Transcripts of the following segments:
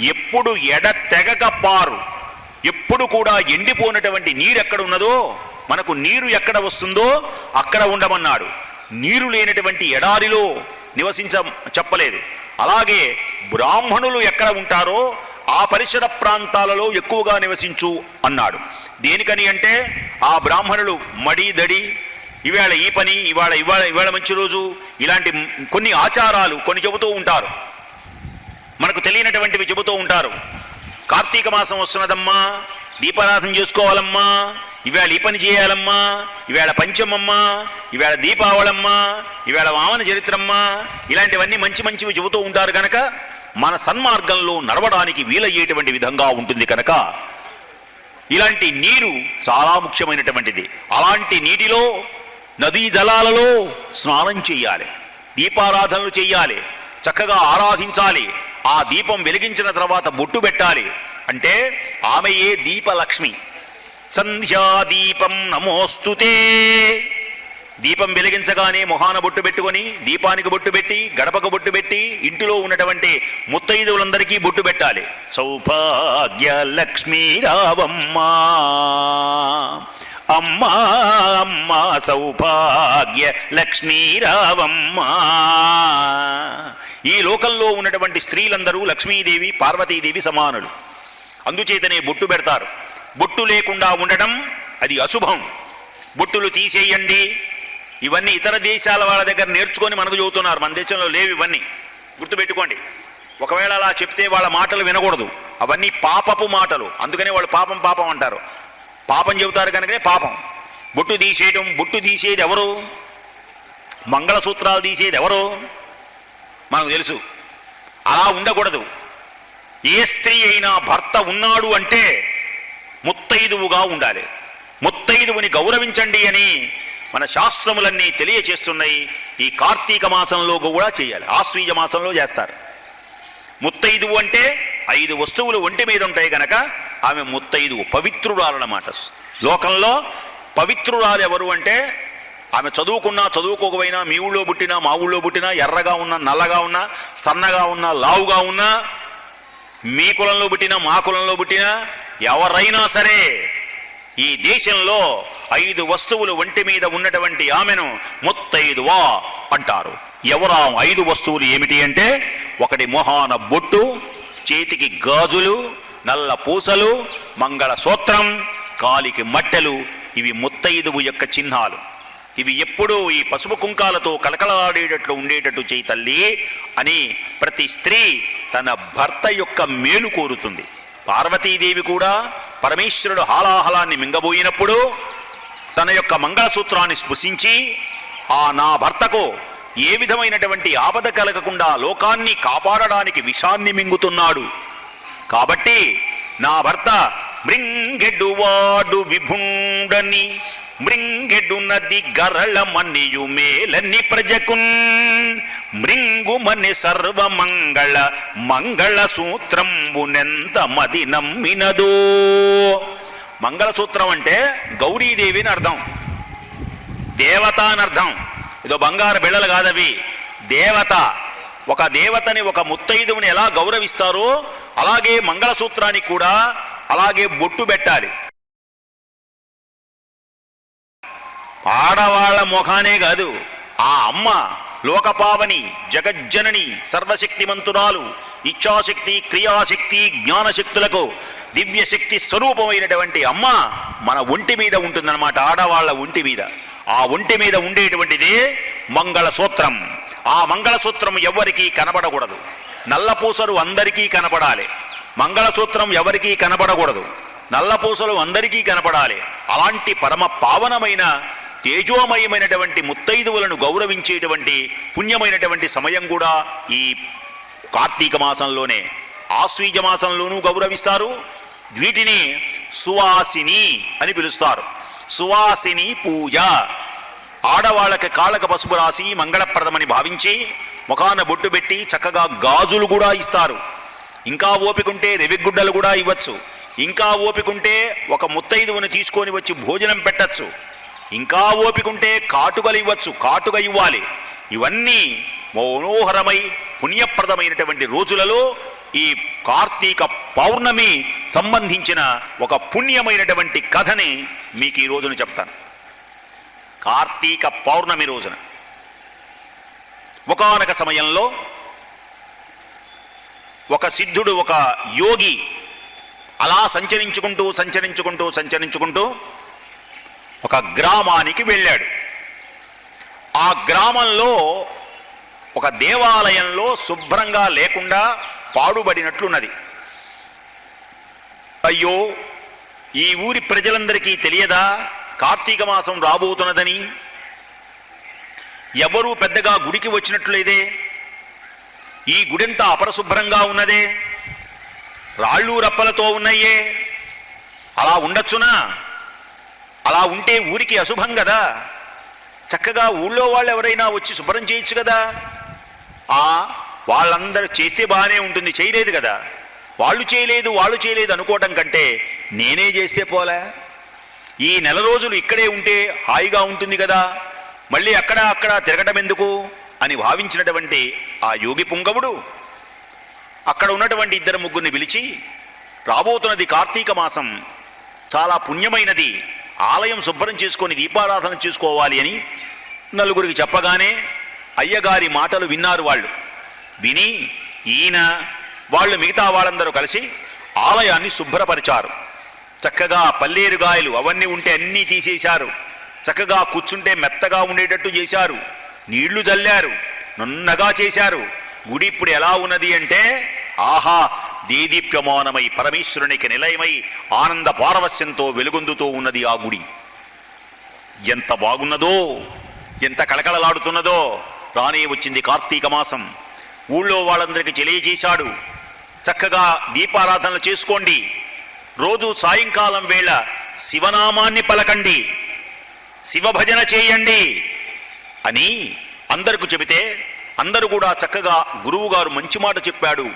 ఎప్పుడు ఎడ తెగక పారు. ఎప్పుడు కూడా ఎండిపోయినటువంటి నీరు ఎక్కడ ఉన్నదో మనకు నీరు ఎక్కడ వస్తుందో అక్కడ ఉండమన్నాడు. నీరు లేనటువంటి ఎడారిలో నివసించ చెప్పలేదు. అలాగే బ్రాహ్మణులు ఎక్కడ ఉంటారో ఆ పరిసర ప్రాంతాలలో ఎక్కువగా నివసించు అన్నాడు. దేనికని అంటే ఆ బ్రాహ్మణులు మడి దడి ఇవాళ ఈ పని ఇవాళ ఇవాళ ఇవాళ మంచి రోజు ఇలాంటి కొన్ని ఆచారాలు కొన్ని చెబుతూ ఉంటారు. మనకు తెలియనటువంటివి చెబుతూ ఉంటారు. కార్తీక మాసం వస్తున్నదమ్మా దీపారాధన చేసుకోవాలమ్మా ఇవాళ ఈ పని చేయాలమ్మా ఇవాళ పంచమమ్మా ఇవాళ దీపావళమ్మా ఇవాళ వామన చరిత్రమ్మా ఇలాంటివన్నీ మంచి మంచివి చెబుతూ ఉంటారు కనుక మన సన్మార్గంలో నడవడానికి వీలయ్యేటువంటి విధంగా ఉంటుంది కనుక ఇలాంటి నీరు చాలా ముఖ్యమైనటువంటిది. అలాంటి నీటిలో నదీ జలాలలో స్నానం చేయాలి. దీపారాధనలు చేయాలి. చక్కగా ఆరాధించాలి. ఆ దీపం వెలిగించిన తర్వాత బొట్టు పెట్టాలి. అంటే ఆమెయే దీపలక్ష్మి. సంధ్యాదీపం నమోస్తుతే దీపం వెలిగించగానే మొహాన బొట్టు పెట్టుకొని దీపానికి బొట్టు పెట్టి గడపకు బొట్టు పెట్టి ఇంటిలో ఉన్నటువంటి ముత్తైదువులందరికీ బొట్టు పెట్టాలి. సౌభాగ్య లక్ష్మీ రావమ్మా. అమ్మా అమ్మా సౌభాగ్య లక్ష్మీ రావమ్మా. ఈ లోకంలో ఉన్నటువంటి స్త్రీలందరూ లక్ష్మీదేవి పార్వతీదేవి సమానులు. అందుచేతనే బొట్టు పెడతారు. బొట్టు లేకుండా ఉండడం అది అశుభం. బొట్టులు తీసేయండి. ఇవన్నీ ఇతర దేశాల వాళ్ళ దగ్గర నేర్చుకొని మనకు చెబుతున్నారు మన దేశంలో లేవు ఇవన్నీ. గుర్తుపెట్టుకోండి. ఒకవేళ అలా చెప్తే వాళ్ళ మాటలు వినకూడదు. అవన్నీ పాపపు మాటలు. అందుకనే వాళ్ళు పాపం పాపం అంటారు. పాపం చెబుతారు కనుకనే పాపం. బొట్టు తీసేయడం బొట్టు తీసేది ఎవరు? మంగళసూత్రాలు తీసేది ఎవరు? మనకు తెలుసు. అలా ఉండకూడదు. ఏ స్త్రీ అయినా భర్త ఉన్నాడు అంటే ముత్తైదువుగా ఉండాలి. ముత్తైదువుని గౌరవించండి అని మన శాస్త్రములన్నీ తెలియచేస్తున్నాయి. ఈ కార్తీక మాసంలో కూడా చేయాలి. ఆశ్వీజ మాసంలో చేస్తారు. ముత్తైదువు అంటే ఐదు వస్తువులు ఒంటి మీద ఉంటాయి గనక ఆమె ముత్తైదువు పవిత్రురాలన్నమాట. లోకంలో పవిత్రురాలు ఎవరు అంటే ఆమె చదువుకున్నా చదువుకోకపోయినా మీ ఊళ్ళో పుట్టినా మా ఊళ్ళో పుట్టినా ఎర్రగా ఉన్నా నల్లగా ఉన్నా సన్నగా ఉన్నా లావుగా ఉన్నా మీ కులంలో పుట్టినా మా కులంలో పుట్టినా ఎవరైనా సరే ఈ దేశంలో ఐదు వస్తువులు ఒంటి మీద ఉన్నటువంటి ఆమెను ముత్తైదువా అంటారు. ఎవరా ఐదు వస్తువులు ఏమిటి అంటే ఒకటి మొహాన బొట్టు చేతికి గాజులు నల్ల పూసలు మంగళ సూత్రం కాలికి మట్టెలు ఇవి ముత్తైదువు యొక్క చిహ్నాలు. ఇవి ఎప్పుడూ ఈ పసుపు కుంకాలతో కలకలాడేటట్లు ఉండేటట్టు చేయి తల్లి అని ప్రతి స్త్రీ తన భర్త యొక్క మేలు కోరుతుంది. పార్వతీదేవి కూడా పరమేశ్వరుడు హాలాహలాన్ని మింగబోయినప్పుడు తన యొక్క మంగళసూత్రాన్ని స్పృశించి ఆ నా భర్తకు ఏ విధమైనటువంటి ఆపద కలగకుండా లోకాన్ని కాపాడడానికి విషాన్ని మింగుతున్నాడు. కాబట్టి నా భర్త మృంగెడువాడు విభుండని మృంగెడు నది గరళమనియు మేలని ప్రజకున్ మృంగుమని సర్వమంగళ మంగళ సూత్రంబునెంత మది నమ్మినదో. మంగళసూత్రం అంటే గౌరీదేవి అని అర్థం. దేవత అని అర్థం. ఇదో బంగారు బిళ్ళలు కాదవి. దేవత. ఒక దేవతని ఒక ముత్తైదువుని ఎలా గౌరవిస్తారో అలాగే మంగళసూత్రానికి కూడా అలాగే బొట్టు పెట్టాలి. ఆడవాళ్ళ ముఖానే కాదు ఆ అమ్మ లోకపావని జగజ్జనని సర్వశక్తిమంతురాలు ఇచ్ఛాశక్తి క్రియాశక్తి జ్ఞానశక్తులకు దివ్యశక్తి స్వరూపమైనటువంటి అమ్మ మన ఒంటి మీద ఉంటుందన్నమాట ఆడవాళ్ళ ఒంటి మీద. ఆ ఒంటి మీద ఉండేటువంటిదే మంగళసూత్రం. ఆ మంగళసూత్రం ఎవరికీ కనబడకూడదు. నల్లపూసరు అందరికీ కనపడాలి మంగళసూత్రం ఎవరికీ కనపడకూడదు నల్లపూసలు అందరికీ కనపడాలి అలాంటి పరమ పావనమైన తేజోమయమైనటువంటి ముత్తైదువులను గౌరవించేటువంటి పుణ్యమైనటువంటి సమయం కూడా ఈ కార్తీక మాసంలోనే. ఆశ్వీజ మాసంలోనూ గౌరవిస్తారు. వీటిని సువాసిని అని పిలుస్తారు. సువాసిని పూజ. ఆడవాళ్ళకి కాళ్ళకు పసుపు రాసి మంగళప్రదమని భావించి ముఖాన బొట్టు పెట్టి చక్కగా గాజులు కూడా ఇస్తారు. ఇంకా ఓపికంటే రెవిగుడ్డలు కూడా ఇవ్వచ్చు. ఇంకా ఓపికంటే ఒక ముత్తైదువుని తీసుకొని వచ్చి భోజనం పెట్టచ్చు. ఇంకా ఓపికంటే కాటుకలు ఇవ్వచ్చు కాటుక ఇవ్వాలి. ఇవన్నీ మనోహరమై పుణ్యప్రదమైనటువంటి రోజులలో ఈ కార్తీక పౌర్ణమి సంబంధించిన ఒక పుణ్యమైనటువంటి కథని మీకు ఈ రోజున చెప్తాను. కార్తీక పౌర్ణమి రోజున. ఒకనొక సమయంలో ఒక సిద్ధుడు ఒక యోగి అలా సంచరించుకుంటూ సంచరించుకుంటూ సంచరించుకుంటూ ఒక గ్రామానికి వెళ్ళాడు. ఆ గ్రామంలో ఒక దేవాలయంలో శుభ్రంగా లేకుండా పాడుబడినట్లున్నది. అయ్యో ఈ ఊరి ప్రజలందరికీ తెలియదా? కార్తీక మాసం రాబోతున్నదని. ఎవరూ పెద్దగా గుడికి వచ్చినట్లేదే? ఈ గుడింతా అపరశుభ్రంగా ఉన్నదే? రాళ్ళు రప్పలతో ఉన్నాయే అలా ఉండొచ్చునా? అలా ఉంటే ఊరికి అశుభం కదా చక్కగా ఊళ్ళో వాళ్ళు ఎవరైనా వచ్చి శుభ్రం చేయొచ్చు కదా ఆ వాళ్ళందరూ చేస్తే బాగానే ఉంటుంది చేయలేదు కదా వాళ్ళు చేయలేదు వాళ్ళు చేయలేదు అనుకోవటం కంటే నేనే చేస్తే పోలే. ఈ నెల రోజులు ఇక్కడే ఉంటే హాయిగా ఉంటుంది కదా మళ్ళీ అక్కడ అక్కడ తిరగటం ఎందుకు? అని భావించినటువంటి ఆ యోగి పుంగవుడు అక్కడ ఉన్నటువంటి ఇద్దరు ముగ్గురిని పిలిచి రాబోతున్నది కార్తీక మాసం చాలా పుణ్యమైనది ఆలయం శుభ్రం చేసుకొని దీపారాధన చేసుకోవాలి అని నలుగురికి చెప్పగానే అయ్యగారి మాటలు విన్నారు వాళ్ళు. విని ఈయన వాళ్ళు మిగతా వాళ్ళందరూ కలిసి ఆలయాన్ని శుభ్రపరిచారు. చక్కగా పల్లేరుగాయలు అవన్నీ ఉంటే అన్నీ తీసేశారు. చక్కగా కూర్చుంటే మెత్తగా ఉండేటట్టు చేశారు. నీళ్ళు జల్లారు నున్నగా చేశారు. గుడి ఇప్పుడు ఎలా ఉన్నది అంటే ఆహా దీదీప్యమానమై పరమేశ్వరునికి నిలయమై ఆనంద పారవస్యంతో వెలుగొందుతూ ఉన్నది ఆ గుడి ఎంత బాగున్నదో ఎంత కళకళలాడుతున్నదో రానే వచ్చింది కార్తీక మాసం. ఊళ్ళో వాళ్ళందరికీ తెలియజేశాడు చక్కగా దీపారాధనలు చేసుకోండి. రోజు సాయంకాలం వేళ శివనామాన్ని పలకండి. శివభజన చేయండి. అని అందరికి చెబితే అందరూ కూడా చక్కగా గురువుగారు మంచి మాట చెప్పాడు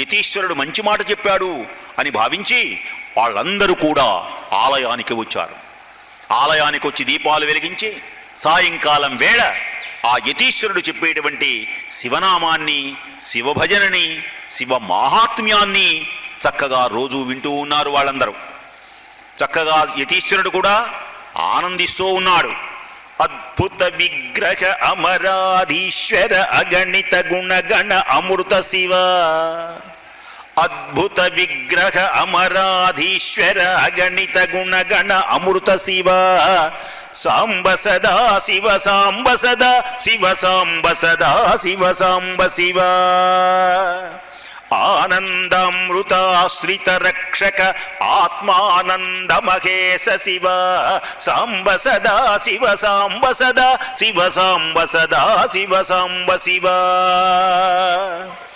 యతీశ్వరుడు మంచి మాట చెప్పాడు అని భావించి వాళ్ళందరూ కూడా ఆలయానికి వచ్చారు. ఆలయానికి వచ్చి దీపాలు వెలిగించి సాయంకాలం వేళ ఆ యతీశ్వరుడు చెప్పేటువంటి శివనామాన్ని శివభజనని శివ మాహాత్మ్యాన్ని చక్కగా రోజు వింటూ ఉన్నారు వాళ్ళందరూ. చక్కగా యతీశ్వరుడు కూడా ఆనందిస్తూ ఉన్నాడు. అద్భుత విగ్రహ అమరాధీశ్వర అగణిత గుణగణ అమృత శివ. అద్భుత విగ్రహ అమరాధీశ్వర అగణిత గుణగణ అమృత శివ. సాంబ సదా శివ సాంబ సదా శివ సాంబ సదా శివ సాంబ శివ. ఆనందామృతాశ్రిత రక్షక ఆత్మానంద మహేశ శివ సాంబ సదా శివ సాంబ సదా శివ సాంబ సదా శివ సాంబ శివ